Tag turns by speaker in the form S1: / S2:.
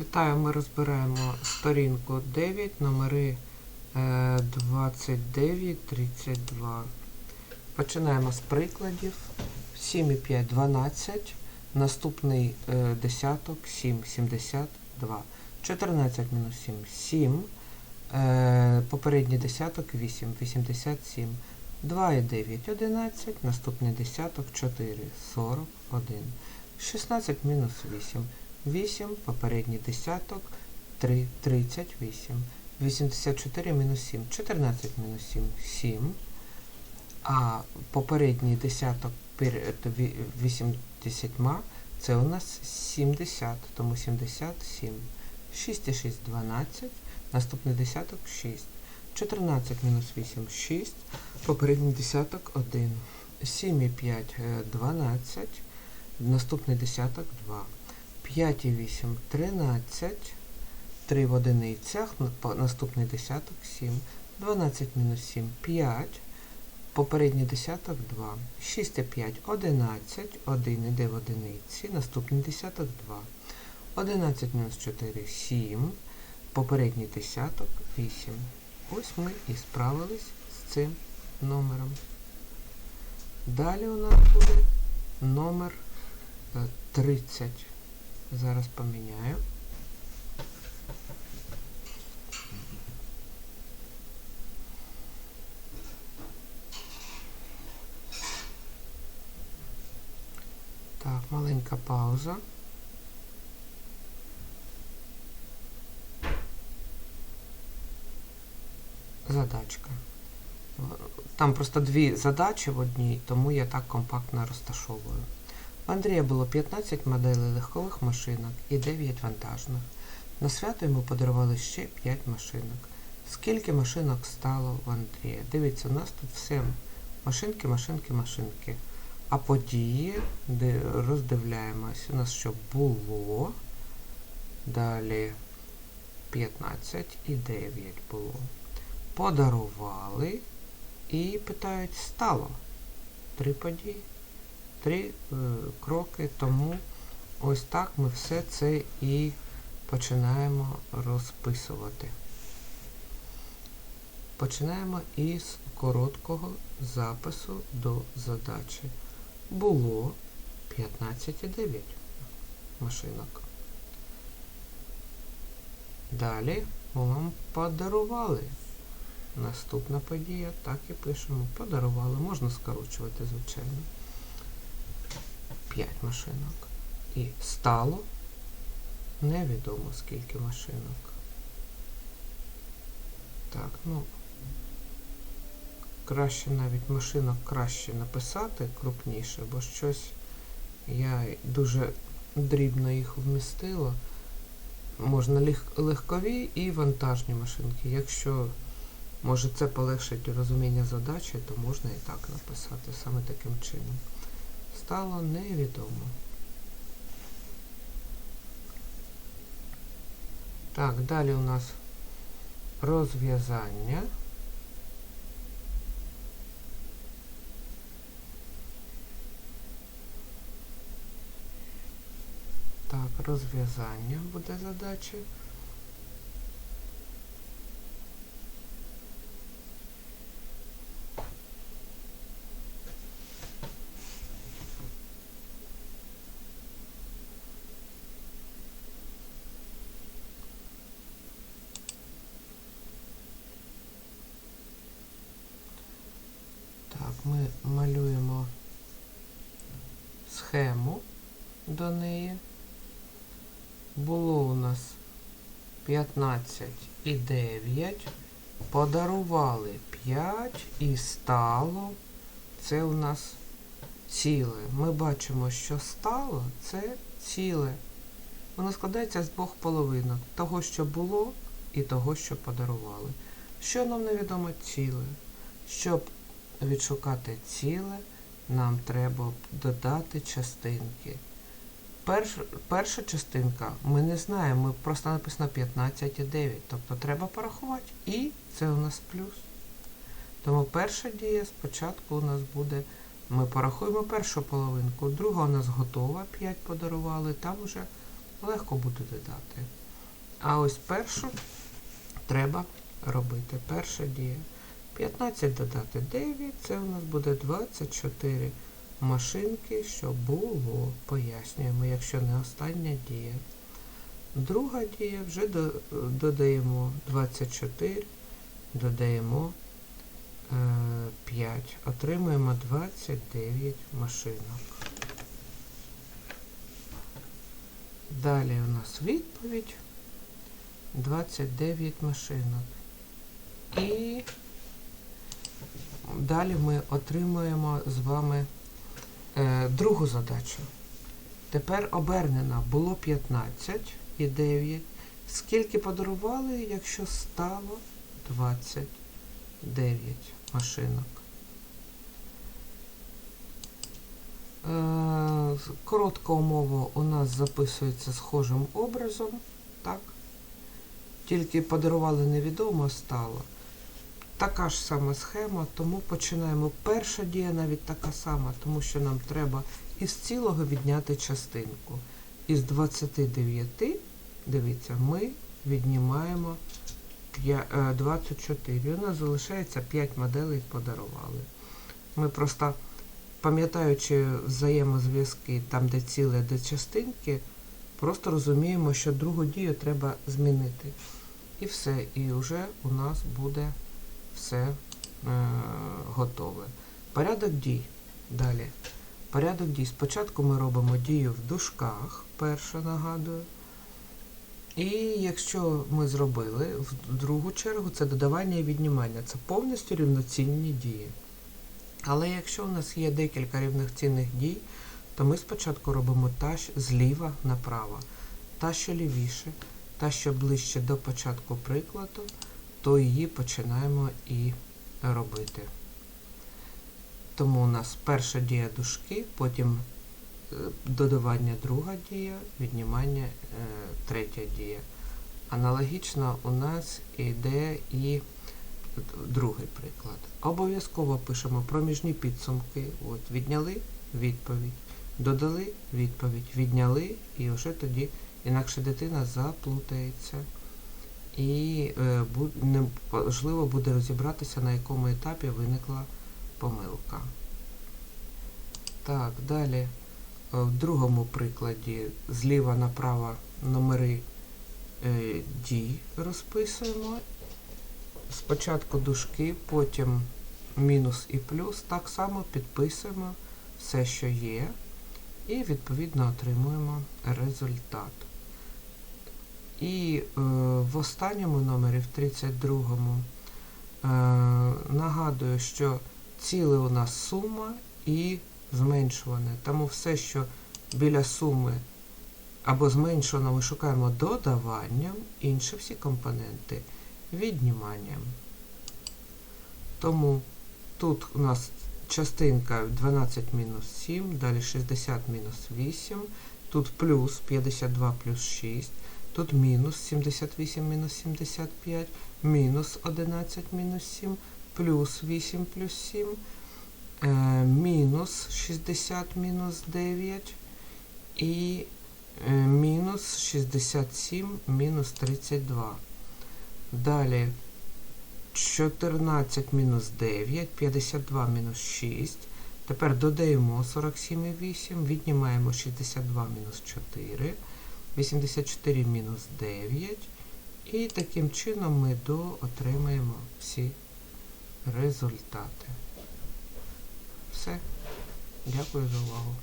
S1: Вітаю, ми розбираємо сторінку 9, номери е, 29, 32. Починаємо з прикладів. 7 і 5 – 12. Наступний е, десяток 7, 72. 14 мінус 7 – 7. Е, попередній десяток 8, 87. 2 і 9 – 11. Наступний десяток 4, 41. 16 мінус 8. 8, попередній десяток, 3, 38. 84 мінус 7, 14 мінус 7, 7. А попередній десяток перед 80 це у нас 70, тому 77. 6 і 6, 12. Наступний десяток 6. 14 мінус 8, 6. Попередній десяток 1. 7 і 5, е, 12. Наступний десяток 2. 5 і 8 – 13, 3 в одиницях, наступний десяток 7, 12 мінус 7 – 5, попередній десяток 2, 6 і 5 – 11, 1 іде в одиниці, наступний десяток 2, 11 мінус 4 – 7, попередній десяток 8. Ось ми і справились з цим номером. Далі у нас буде номер е, 30. Зараз поміняю. Так, маленька пауза. Задачка. Там просто дві задачі в одній, тому я так компактно розташовую. Андрія було 15 моделей легкових машинок і 9 вантажних. На свято йому подарували ще 5 машинок. Скільки машинок стало в Андрія? Дивіться, у нас тут все машинки, машинки, машинки. А події, де роздивляємось, у нас що було. Далі 15 і 9 було. Подарували і питають, стало. Три події три е, кроки, тому ось так ми все це і починаємо розписувати. Починаємо із короткого запису до задачі. Було 15,9 машинок. Далі ми вам подарували. Наступна подія, так і пишемо. Подарували. Можна скорочувати, звичайно. 5 машинок. І стало невідомо скільки машинок. Так, ну краще навіть машинок краще написати крупніше, бо щось я дуже дрібно їх вмістила. Можна лег- легкові і вантажні машинки. Якщо може це полегшить розуміння задачі, то можна і так написати саме таким чином стало невідомо. Так, далі у нас розв'язання. Так, розв'язання буде задачі. Так, ми малюємо схему до неї. Було у нас 15 і 9. Подарували 5 і стало. Це у нас ціле. Ми бачимо, що стало це ціле. Воно складається з двох половинок. Того, що було, і того, що подарували. Що нам невідомо ціле? Щоб відшукати ціле, нам треба додати частинки. Перш, перша частинка ми не знаємо, ми просто написано 15,9. Тобто треба порахувати. І це у нас плюс. Тому перша дія спочатку у нас буде. Ми порахуємо першу половинку, друга у нас готова, 5 подарували, там вже легко буде додати. А ось першу треба робити. Перша дія. 15 додати 9, це у нас буде 24 машинки, що було. Пояснюємо, якщо не остання дія. Друга дія вже до- додаємо 24, додаємо е, 5. Отримуємо 29 машинок. Далі у нас відповідь 29 машинок. І далі ми отримуємо з вами е, другу задачу. Тепер обернено було 15 і 9. Скільки подарували, якщо стало 29 машинок? Е, Коротка умова у нас записується схожим образом, так? Тільки подарували невідомо стало. Така ж сама схема, тому починаємо. Перша дія навіть така сама, тому що нам треба із цілого відняти частинку. Із 29, дивіться, ми віднімаємо п'я- е, 24. У нас залишається 5 моделей подарували. Ми просто, пам'ятаючи взаємозв'язки там, де ціле, де частинки, просто розуміємо, що другу дію треба змінити. І все, і вже у нас буде все е, готове. Порядок дій. Далі. Порядок дій. Спочатку ми робимо дію в дужках, перше нагадую. І якщо ми зробили в другу чергу, це додавання і віднімання. Це повністю рівноцінні дії. Але якщо у нас є декілька рівноцінних дій, то ми спочатку робимо та зліва направо. Та, що лівіше, та, що ближче до початку прикладу, то її починаємо і робити. Тому у нас перша дія дужки, потім е, додавання друга дія, віднімання е, третя дія. Аналогічно у нас йде і другий приклад. Обов'язково пишемо проміжні підсумки. От, відняли відповідь, додали відповідь, відняли, і вже тоді інакше дитина заплутається. І е, неможливо буде розібратися, на якому етапі виникла помилка. Так, далі е, в другому прикладі зліва направо номери е, дій розписуємо. Спочатку дужки, потім мінус і плюс. Так само підписуємо все, що є, і відповідно отримуємо результат. І е, в останньому номері, в 32-му, е, нагадую, що ціле у нас сума і зменшуване. Тому все, що біля суми або зменшувано, ми шукаємо додаванням, інші всі компоненти відніманням. Тому тут у нас частинка 12 мінус 7, далі 60 мінус 8, тут плюс 52 плюс 6, тут мінус 78 мінус 75, мінус 11 мінус 7, плюс 8 плюс 7, е, мінус 60 мінус 9 і е, мінус 67 мінус 32. Далі 14 мінус 9, 52 мінус 6. Тепер додаємо 47,8, віднімаємо 62 мінус 4, 84 мінус 9. І таким чином ми до отримаємо всі результати. Все. Дякую за увагу.